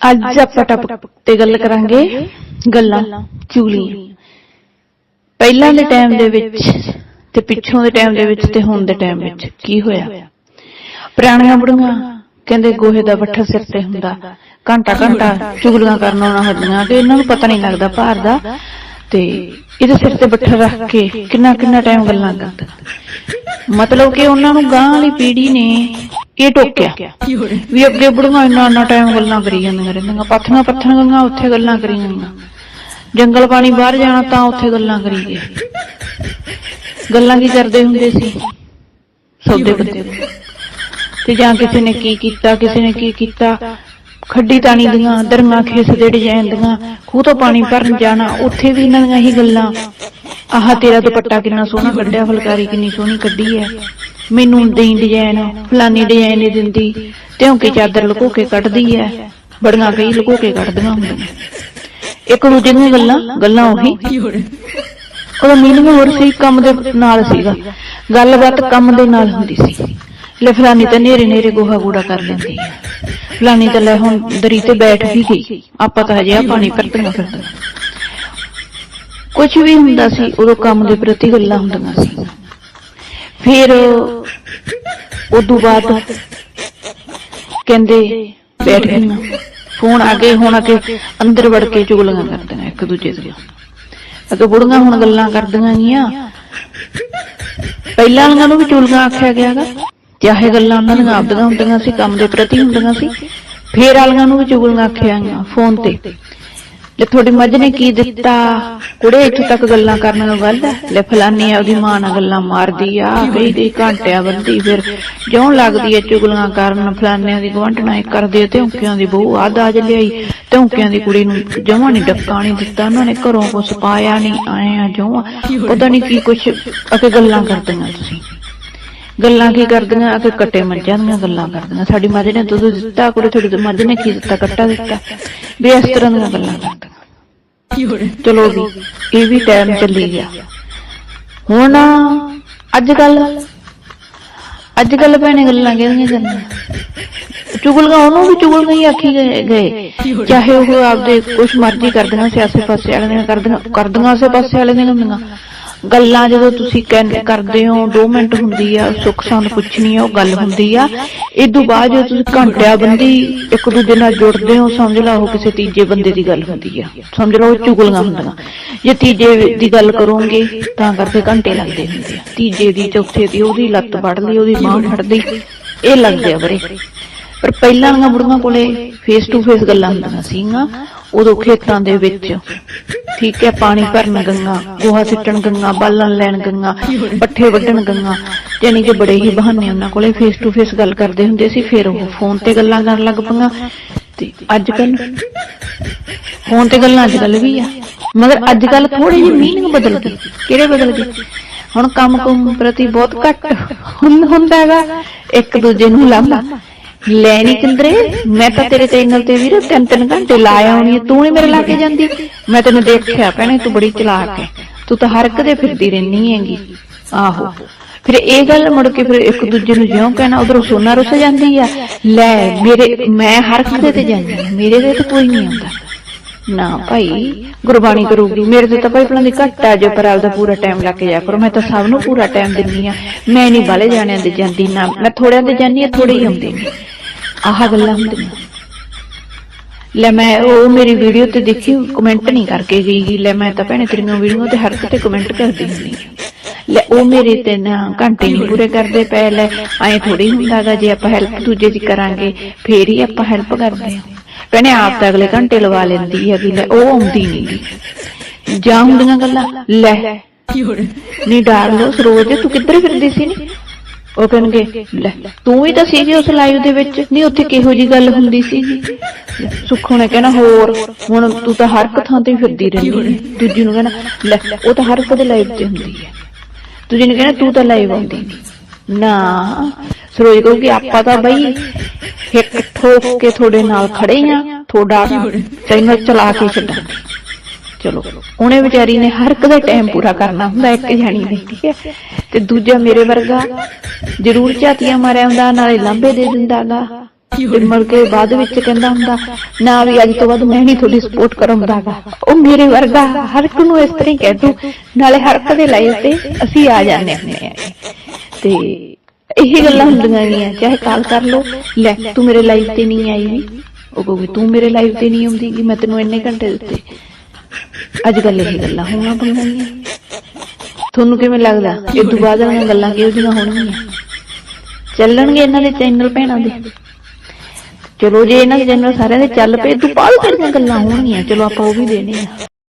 ਅੱਜ ਆਪਾਂ ਟੌਪਿਕ ਤੇ ਗੱਲ ਕਰਾਂਗੇ ਗੱਲਾਂ ਚੁਗਲੀਆਂ ਪਹਿਲਾਂ ਦੇ ਟਾਈਮ ਦੇ ਵਿੱਚ ਤੇ ਪਿੱਛੋਂ ਦੇ ਟਾਈਮ ਦੇ ਵਿੱਚ ਤੇ ਹੁਣ ਦੇ ਟਾਈਮ ਵਿੱਚ ਕੀ ਹੋਇਆ? ਪੁਰਾਣੀਆਂ ਬੁੜੀਆਂ ਕਹਿੰਦੇ ਗੋਹੇ ਦਾ ਬੱਠਾ ਸਿਰ ਤੇ ਹੁੰਦਾ। ਘੰਟਾ ਘੰਟਾ ਚੁਗਲੀਆਂ ਕਰਨ ਆਉਣਾ ਹੱਡੀਆਂ ਤੇ ਇਹਨਾਂ ਨੂੰ ਪਤਾ ਨਹੀਂ ਲੱਗਦਾ ਭਾਰ ਦਾ ਤੇ ਇਹਦੇ ਸਿਰ ਤੇ ਬੱਠਾ ਰੱਖ ਕੇ ਕਿੰਨਾ ਕਿੰਨਾ ਟਾਈਮ ਗੱਲਾਂ ਕਰਦਾ। ਮਤਲਬ ਕਿ ਉਹਨਾਂ ਨੂੰ ਗਾਂ ਵਾਲੀ ਪੀੜ੍ਹੀ ਨੇ ਇਹ ਟੋਕਿਆ। ਵੀ ਅੱਗੇ ਬੁੜੀਆਂ ਇੰਨਾ ਇੰਨਾ ਟਾਈਮ ਗੱਲਾਂ ਕਰੀ ਜਾਂਦੀਆਂ ਰਹਿੰਦੀਆਂ ਪਾਥੀਆਂ ਪੱਥਣ ਗਈਆਂ ਉੱਥੇ ਗੱਲਾਂ ਕਰੀ ਜਾਂਦੀਆਂ ਜੰਗਲ ਪਾਣੀ ਬਾਹਰ ਜਾਣਾ ਤਾਂ ਉੱਥੇ ਗੱਲਾਂ ਕਰੀ ਗਏ। ਗੱਲਾਂ ਕੀ ਕਰਦੇ ਹੁੰਦੇ ਸੀ? ਸੌਦੇ ਪੱਤੇ ਦੇ। ਤੇ ਜਾਂ ਕਿਸੇ ਨੇ ਕੀ ਕੀਤਾ ਕਿਸੇ ਨੇ ਕੀ ਕੀਤਾ। ਖੱਡੀ ਤਾਣੀ ਦੀਆਂ ਦਰਮਾ ਖੇਸ ਦੇ ਡਿਜ਼ਾਈਨ ਦੀਆਂ ਖੂਹ ਤੋਂ ਪਾਣੀ ਭਰਨ ਜਾਣਾ ਉੱਥੇ ਵੀ ਇਹਨਾਂ ਦੀਆਂ ਹੀ ਗੱਲਾਂ। ਆਹ ਤੇਰਾ ਦੁਪੱਟਾ ਕਿੰਨਾ ਸੋਹਣਾ ਕੱਢਿਆ ਫੁਲਕਾਰੀ ਕਿੰਨੀ ਸੋਹਣੀ ਕੱਢੀ ਹੈ। ਮੈਨੂੰ ਦੇਈ ਡਿਜ਼ਾਈਨ ਫਲਾਨੀ ਡਿਜ਼ਾਈਨ ਨਹੀਂ ਦਿੰਦੀ, ਤਿਉਂਕਿ ਚਾਦਰ ਲੁਕੋ ਕੇ ਕੱਢਦੀ ਹੈ ਬੜੀਆਂ ਕਈ ਲੁਕੋ ਕੇ ਕੱਢਦੀਆਂ ਹੁੰਦੀਆਂ ਇੱਕ ਦੂਜੇ ਦੀਆਂ ਗੱਲਾਂ ਗੱਲਾਂ ਉਹੀ। ਉਹਦਾ ਮੀਨਿੰਗ ਹੋਰ ਸੀ, ਕੰਮ ਦੇ ਨਾਲ ਸੀਗਾ। ਗੱਲਬਾਤ ਕੰਮ ਦੇ ਨਾਲ ਹੁੰਦੀ ਸੀ। ਲੈ ਫਲਾਨੀ ਤਾਂ ਨੇਰੇ ਨੇਰੇ ਗੋਹਾ ਗੂੜਾ ਕਰ ਲੈਂਦੀ ਹੈ ਫਲਾਨੀ ਤਾਂ ਲੈ ਹੁਣ ਦਰੀ ਤੇ ਬੈਠ ਵੀ ਗਈ। ਆਪਾਂ ਤਾਂ ਹਜੇ ਆ ਪਾਣੀ ਭਰਦੀਆਂ ਫਿਰਦੇ ਕੁਝ ਵੀ ਹੁੰਦਾ ਸੀ, ਉਦੋਂ ਕੰਮ ਦੇ ਪ੍ਰਤੀ ਗੱਲਾਂ ਹੁੰਦੀਆਂ ਸੀ। ਫਿਰ ਉਦੋਂ ਬਾਅਦ ਕਹਿੰਦੇ ਬੈਠ ਗਈਆਂ ਫੋਨ ਆ ਗਏ, ਹੁਣ ਆ ਕੇ ਅੰਦਰ ਵੜ ਕੇ ਚੁਗਲੀਆਂ ਕਰਦੀਆਂ ਇੱਕ ਦੂਜੇ ਦੀਆਂ। ਅੱਗੇ ਬੁੜੀਆਂ ਹੁਣ ਗੱਲਾਂ ਕਰਦੀਆਂ ਗੀਆਂ। ਪਹਿਲਾਂ ਵਾਲੀਆਂ ਨੂੰ ਵੀ ਚੁਗਲੀਆਂ ਆਖਿਆ ਗਿਆਗਾ ਚਾਹੇ ਗੱਲਾਂ ਉਹਨਾਂ ਦੀਆਂ ਆਪਦੀਆਂ ਹੁੰਦੀਆਂ ਸੀ, ਕੰਮ ਦੇ ਪ੍ਰਤੀ ਹੁੰਦੀਆਂ ਸੀ। ਫੇਰ ਵਾਲੀਆਂ ਨੂੰ ਵੀ ਚੁਗਲੀਆਂ ਆਖਿਆ ਗਈਆਂ ਫੋਨ ਤੇ। ਲੈ ਤੁਹਾਡੀ ਮੱਝ ਨੇ ਕੀ ਦਿੱਤਾ? ਕੁੜੇ, ਇੱਥੋਂ ਤੱਕ ਗੱਲਾਂ ਕਰਨ ਨੂੰ ਗੱਲ ਹੈ। ਲੈ ਫਲਾਨੀ ਆ, ਉਹਦੀ ਮਾਂ ਨਾਲ ਗੱਲਾਂ ਮਾਰਦੀ ਆ। ਕਈ ਕਈ ਘੰਟਿਆਂ ਬੰਦੀ ਫਿਰ ਜਿਉਂ ਲੱਗਦੀ ਐ ਚੁਗਲੀਆਂ ਕਰਨ, ਫਲਾਨਿਆਂ ਦੀ ਗਵੰਟਣਾ ਇਹ ਕਰਦੇ ਤੇ ਉਂਕਿਆਂ ਦੀ ਬਹੂ ਆ ਦਾਜ ਲਿਆਈ। ਤੇ ਦੀ ਕੁੜੀ ਨੂੰ ਜਮਾਂ ਨਹੀਂ ਡੱਕਾ ਨਹੀਂ ਦਿੱਤਾ, ਉਹਨਾਂ ਨੇ ਘਰੋਂ ਕੁਛ ਪਾਇਆ ਨਹੀਂ ਆਇਆ ਆ ਜਿਉਂ। ਪਤਾ ਨਹੀਂ ਕੀ ਕੁਛ ਅਕੇ ਗੱਲਾਂ ਕਰਦੀਆਂ ਤੁਸੀਂ। ਗੱਲਾਂ ਕੀ ਕਰਦੀਆਂ? ਅਕੇ ਕੱਟੇ ਮੱਝਾਂ ਦੀਆਂ ਗੱਲਾਂ ਕਰਦੀਆਂ। ਸਾਡੀ ਮੱਝ ਨੇ ਦੁੱਧ ਦਿੱਤਾ, ਕੁੜੀ, ਤੁਹਾਡੀ ਮੱਝ ਨੇ ਕੀ ਦਿੱਤਾ? ਕੱਟਾ ਦਿੱਤਾ। ਵੀ ਇਸ ਤਰ੍ਹਾਂ ਦੀਆਂ ਗੱਲਾਂ ਕਰਦੀਆਂ। ਚਲੋ ਵੀ ਇਹ ਵੀ ਟਾਈਮ ਚੱਲੀ ਗਿਆ। ਹੁਣ ਅੱਜ ਕੱਲ ਅੱਜ ਕੱਲ ਭੈਣੇ ਗੱਲਾਂ ਕਿਹਦੀਆਂ ਕਰਨੀਆਂ ਚੁਗਲੀਆਂ, ਉਹਨੂੰ ਵੀ ਚੁਗਲੀਆਂ ਹੀ ਆਖੀ ਗਏ ਚਾਹੇ ਉਹ ਆਪਦੇ ਕੁਛ ਮਰਜ਼ੀ ਕਰਦੀਆਂ ਸਿਆਸੇ ਪਾਸੇ ਵਾਲੇ ਦੀਆਂ ਕਰਦੀਆਂ ਕਰਦੀਆਂ ਆਸੇ ਪਾਸੇ ਵਾਲੇ ਦੀਆਂ ਹੁੰਦੀਆਂ ਗੱਲਾਂ ਜਦੋਂ ਤੁਸੀਂ ਕਰਦੇ ਹੋ 2 ਮਿੰਟ ਹੁੰਦੀ ਆ, ਸੁੱਖ ਸੰਦ ਪੁੱਛਣੀ ਆ, ਉਹ ਗੱਲ ਹੁੰਦੀ ਆ ਇਦੋਂ ਬਾਅਦ ਜਦੋਂ ਤੁਸੀਂ ਘੰਟਿਆਂ ਬੰਦੀ ਇੱਕ ਦੂਜੇ ਨਾਲ ਜੁੜਦੇ ਹੋ, ਸਮਝ ਲਓ ਉਹ ਕਿਸੇ ਤੀਜੇ ਬੰਦੇ ਦੀ ਗੱਲ ਹੁੰਦੀ ਆ। ਸਮਝ ਲਓ ਚੁਗਲੀਆਂ ਹੁੰਦੀਆਂ। ਜੇ ਤੀਜੇ ਦੀ ਗੱਲ ਕਰੋਗੇ, ਤਾਂ ਕਰਕੇ ਘੰਟੇ ਲੱਗਦੇ ਹੁੰਦੇ ਆ। ਤੀਜੇ ਦੀ, ਚੌਥੇ ਦੀ, ਉਹਦੀ ਲੱਤ ਫੜ ਲਈ, ਉਹਦੀ ਬਾਂਹ ਫੜ ਲਈ, ਇਹ ਲੱਗਦੇ ਆ ਬਰੇ ਪਰ ਪਹਿਲਾਂ ਵਾਲੀਆਂ ਬੁੜੀਆਂ ਕੋਲੇ ਫੇਸ ਟੂ ਫੇਸ ਗੱਲਾਂ ਹੁੰਦੀਆਂ ਸੀਗੀਆਂ। ਉਦੋਂ ਖੇਤਾਂ ਦੇ ਵਿੱਚ। ਠੀਕ ਹੈ, ਪਾਣੀ ਭਰਨ ਗੰਗਾ, ਗੋਹਾ ਸਿੱਟਣ ਗੰਗਾ ਬਾਲਣ ਲੈਣ ਗੰਗਾ, ਪੱਠੇ ਵੱਢਣ ਗੰਗਾ। ਯਾਨੀ ਕਿ ਬੜੇ ਹੀ ਬਹਾਨੇ ਉਹਨਾਂ ਕੋਲੇ ਫੇਸ ਟੂ ਫੇਸ ਗੱਲ ਕਰਦੇ ਹੁੰਦੇ ਸੀ, ਫਿਰ ਉਹ ਫੋਨ ਤੇ ਗੱਲਾਂ ਕਰਨ ਲੱਗ ਪਈਆਂ। ਤੇ ਅੱਜ ਕੱਲ ਫੋਨ ਤੇ ਗੱਲਾਂ ਅੱਜ ਕੱਲ ਵੀ ਆ। ਮਗਰ ਅੱਜ ਕੱਲ ਥੋੜੀ ਜਿਹੀ ਮੀਨਿੰਗ ਬਦਲ ਗਈ। ਕਿਹੜੇ ਬਦਲ ਗਏ ਹੁਣ ਕੰਮ ਕੁਮ ਪ੍ਰਤੀ ਬਹੁਤ ਘੱਟ ਹੁੰਦਾ ਹੈਗਾ। ਇੱਕ ਦੂਜੇ ਨੂੰ ਲਾਂਭਾ। ਲੈ ਲੈਣੀ ਕਿੰਦਰੇ? ਮੈਂ ਤਾਂ ਤੇਰੇ ਚੈਨਲ ਤੇ ਵੀਰ ਤਿੰਨ ਤਿੰਨ ਘੰਟੇ ਲਾਇਆ ਹੋਣੀ ਤੂੰ ਨਹੀਂ ਮੇਰੇ ਲਾ ਕੇ ਜਾਂਦੀ। ਮੈਂ ਤੈਨੂੰ ਦੇਖਿਆ ਭੈਣੇ, ਤੂੰ ਬੜੀ ਚਲਾਕ ਹੈ ਤੂੰ ਤਾਂ ਹਰ ਇੱਕ ਦੇ ਫਿਰਦੀ ਰਹਿਨੀ ਹੈਗੀ। ਆਹੋ। ਫਿਰ ਇਹ ਗੱਲ ਮੁੜ ਕੇ ਫਿਰ ਇੱਕ ਦੂਜੇ ਨੂੰ ਜਿਉਂ ਕਹਿਣਾ, ਉਧਰੋਂ ਸੋਨਾ ਰੁੱਸ ਜਾਂਦੀ ਆ। ਲੈ, ਮੇਰੇ, ਮੈਂ ਹਰ ਇੱਕ ਦੇ ਤੇ ਜਾਂਦੀ ਮੇਰੇ ਤੇ ਕੋਈ ਨਹੀਂ ਆਉਂਦਾ। ਨਾ ਭਾਈ, ਗੁਰਬਾਣੀ ਕਰੂਗੀ। ਮੇਰੇ ਤੇ ਤਾਂ ਭਾਈ ਭਲਾਂ ਦੀ ਘੱਟ ਆ, ਜੋ ਪਰ ਆਪਦਾ ਪੂਰਾ ਟਾਈਮ ਲਾ ਕੇ ਜਾ ਕਰੋ। ਮੈਂ ਤਾਂ ਸਭ ਨੂੰ ਪੂਰਾ ਟਾਈਮ ਦਿੰਨੀ ਆ। ਮੈਂ ਨਹੀਂ ਬਾਲੇ ਜਾਣਿਆਂ ਦੇ ਜਾਂਦੀ, ਨਾ। ਮੈਂ ਥੋੜਿਆਂ ਦੇ ਜਾਂਦੀ ਆ ਥੋੜੇ ਹੀ ਆਉਂਦੇ ਨੇ। ਆਹ ਗੱਲਾਂ ਹੁੰਦੀਆਂ। ਲੈ ਮੈਂ ਉਹ ਮੇਰੀ ਵੀਡੀਓ ਤੇ ਦੇਖੀ ਕਮੈਂਟ ਨਹੀਂ ਕਰਕੇ ਗਈ। ਲੈ ਮੈਂ ਤਾਂ ਭੈਣੇ ਤੇਰੀਆਂ ਵੀਡੀਓ ਤੇ ਹਰ ਕਿਤੇ ਕਮੈਂਟ ਕਰਦੀ ਹੁੰਦੀ ਲੈ ਉਹ ਮੇਰੇ ਤੇ ਨਾ ਘੰਟੇ ਨਹੀਂ ਪੂਰੇ ਕਰਦੇ ਪਏ। ਲੈ ਐਂ ਥੋੜੀ ਹੁੰਦਾਗਾ ਜੇ ਆਪਾਂ ਹੈਲਪ ਦੂਜੇ ਦੀ ਕਰਾਂਗੇ ਫੇਰ ਹੀ ਆਪਾਂ ਹੈਲਪ ਕਰਦੇ ਹਾਂ ਭੈਣੇ ਆਪ ਤਾਂ ਅਗਲੇ ਘੰਟੇ ਲਵਾ ਲੈਂਦੀ ਹੈ ਵੀ ਲੈ ਉਹ ਆਉਂਦੀ ਨਹੀਂ ਜਾਂ ਹੁੰਦੀਆਂ ਗੱਲਾਂ ਲੈ। ਨਹੀਂ ਡਾਰ ਲੋ ਸਰੋਜ ਤੂੰ ਕਿੱਧਰ ਫਿਰਦੀ ਸੀ ਨੀ? ਉਹ ਕਹਿਣਗੇ ਲੈ ਤੂੰ ਵੀ ਤਾਂ ਸੀਗੀ ਉਸ ਲਾਈਵ ਦੇ ਵਿੱਚ। ਨਹੀਂ ਉੱਥੇ ਕਿਹੋ ਜੀ ਗੱਲ ਹੁੰਦੀ ਲੈ, ਸੁੱਖੋ ਨੇ ਕਹਿਣਾ ਹੋਰ। ਹੁਣ ਤੂੰ ਤਾਂ ਹਰ ਇੱਕ ਥਾਂ ਤੇ ਫਿਰਦੀ ਰਹਿੰਦੀ ਹੈ। ਦੂਜੀ ਨੂੰ ਕਹਿਣਾ ਲੈ ਉਹ ਤਾਂ ਹਰ ਇੱਕ ਦੇ ਲਾਈਵ ਤੇ ਹੁੰਦੀ ਹੈ। ਦੂਜੀ ਨੇ ਕਹਿਣਾ ਤੂੰ ਤਾਂ ਲਾਈਵ ਆਉਂਦੀ ਨਹੀਂ। ਨਾ ਸਰੋਜ ਕਹੂਗੀ ਆਪਾਂ ਤਾਂ ਬਈ ਇੱਕ ਠੋਕ ਕੇ ਤੁਹਾਡੇ ਨਾਲ ਖੜੇ ਆ ਤੁਹਾਡਾ ਚੈਨਲ ਚਲਾ ਕੇ ਛੱਡਾਂਗੇ। ਚਲੋ ਉਹਨੇ ਵਿਚਾਰੀ ਨੇ ਹਰ ਇੱਕ ਦਾ ਟਾਈਮ ਪੂਰਾ ਕਰਨਾ ਹੁੰਦਾ, ਇੱਕ ਜਾਣੀ ਨੇ ਠੀਕ ਹੈ? ਤੇ ਦੂਜਾ ਮੇਰੇ ਵਰਗਾ ਜ਼ਰੂਰ ਝਾਤੀਆਂ ਮਾਰਿਆ ਹੁੰਦਾ, ਨਾਲੇ ਲਾਂਬੇ ਦੇ ਦਿੰਦਾਗਾ ਤੇ ਮੁੜ ਕੇ ਬਾਅਦ ਵਿੱਚ ਕਹਿੰਦਾ ਹੁੰਦਾ, ਨਾ ਵੀ ਅੱਜ ਤੋਂ ਬਾਅਦ ਮੈਂ ਨਹੀਂ ਤੁਹਾਡੀ ਸਪੋਰਟ ਕਰਾਂਦਾਗਾ ਉਹ ਮੇਰੇ ਵਰਗਾ ਹਰ ਇੱਕ ਨੂੰ ਇਸ ਤਰ੍ਹਾਂ ਹੀ ਕਹਿ ਦੂ ਨਾਲੇ ਹਰ ਇੱਕ ਦੇ ਲਾਈਫ ਤੇ ਅਸੀਂ ਆ ਜਾਂਦੇ ਹੁੰਦੇ ਆ ਤੇ ਇਹ ਗੱਲਾਂ ਹੁੰਦੀਆਂ ਗੀਆਂ ਚਾਹੇ ਕਾਲ ਕਰ ਲੋ ਲੈ ਤੂੰ ਮੇਰੇ ਲਾਈਫ ਤੇ ਨਹੀਂ ਆਈ ਵੀ ਉਹ ਕਹੂਗੀ, ਤੂੰ ਮੇਰੇ ਲਾਈਫ ਤੇ ਨਹੀਂ ਆਉਂਦੀ ਗੀ ਮੈਂ ਤੈਨੂੰ ਇੰਨੇ ਘੰਟੇ ਦਿੱਤੇ। ਅੱਜ ਕੱਲ ਇਹ ਗੱਲਾਂ ਹੋਣਾ ਪਈਆਂ ਗੀਆਂ ਤੁਹਾਨੂੰ ਕਿਵੇਂ ਲੱਗਦਾ? ਇਹ ਤੋਂ ਬਾਅਦ ਵਾਲੀਆਂ ਗੱਲਾਂ ਕਿਹੋ ਜਿਹੀਆਂ ਹੋਣਗੀਆਂ? ਚੱਲਣਗੇ ਇਹਨਾਂ ਦੇ ਚੈਨਲ ਭੈਣਾਂ ਦੇ। ਚਲੋ ਜੇ ਇਹਨਾਂ ਦੇ ਚੈਨਲ ਸਾਰਿਆਂ ਦੇ ਚੱਲ ਪਏ ਤੂੰ ਬਾਅਦ ਤੇਰੀਆਂ ਗੱਲਾਂ ਹੋਣਗੀਆਂ। ਚਲੋ ਆਪਾਂ ਉਹ ਵੀ ਦੇਣੇ ਆ।